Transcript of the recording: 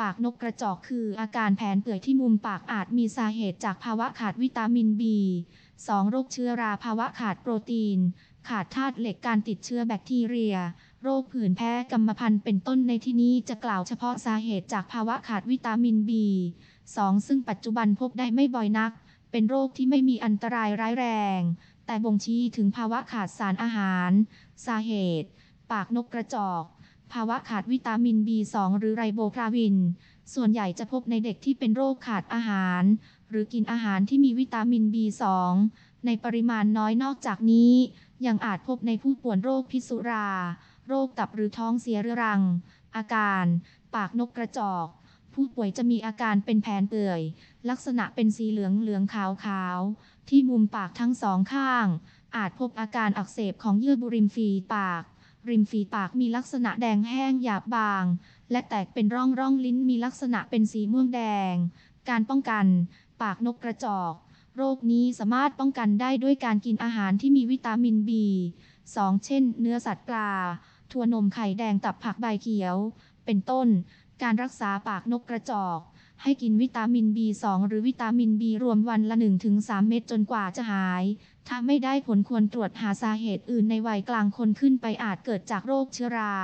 ปากนกกระจอกคืออาการแผลเปื่อยที่มุมปากอาจมีสาเหตุจากภาวะขาดวิตามิน B 2. โรคเชื้อราภาวะขาดโปรตีน ขาดธาตุเหล็กการติดเชื้อแบคทีเรีย โรคผื่นแพ้กรรมพันธุ์เป็นต้นในที่นี้จะกล่าวเฉพาะสาเหตุจากภาวะขาดวิตามิน B 2. ซึ่งปัจจุบันพบได้ไม่บ่อยนัก เป็นโรคที่ไม่มีอันตรายร้ายแรง แต่บ่งชี้ถึงภาวะขาดสารอาหาร สาเหตุ ปากนกกระจอก ภาวะขาดวิตามิน B2 หรือไรโบพลาวิน ส่วนใหญ่จะพบในเด็กที่เป็นโรคขาดอาหาร หรือกินอาหารที่มีวิตามิน B2 ในปริมาณน้อยนอกจากนี้ ยังอาจพบในผู้ป่วยโรคพิษสุรา โรคตับหรือท้องเสียเรื้อรัง อาการ ปากนกกระจอก ผู้ป่วยจะมีอาการเป็นแผลเปื่อย ลักษณะเป็นสีเหลืองเหลืองขาวขาวๆที่มุมปากทั้งสองข้าง อาจพบอาการอักเสบของเยื่อบุริมฝีปาก ริมฝีปากมีลักษณะแดงแห้งหยาบบาง และแตกเป็นร่องร่องลิ้นมีลักษณะเป็นสีม่วงแดง การป้องกัน ปากนกกระจอก โรคนี้สามารถป้องกันได้ด้วยการกินอาหารที่มีวิตามิน B 2 เช่น เนื้อสัตว์ปลา ถั่วนมไข่แดงตับผักใบเขียว เป็นต้น การรักษาปากนกกระจอก ให้กินวิตามิน B2 หรือวิตามิน B รวมวันละ 1-3 เม็ดจนกว่าจะหาย ถ้าไม่ได้ผลควรตรวจหาสาเหตุอื่นในวัยกลางคนขึ้นไปอาจเกิดจากโรคเชื้อรา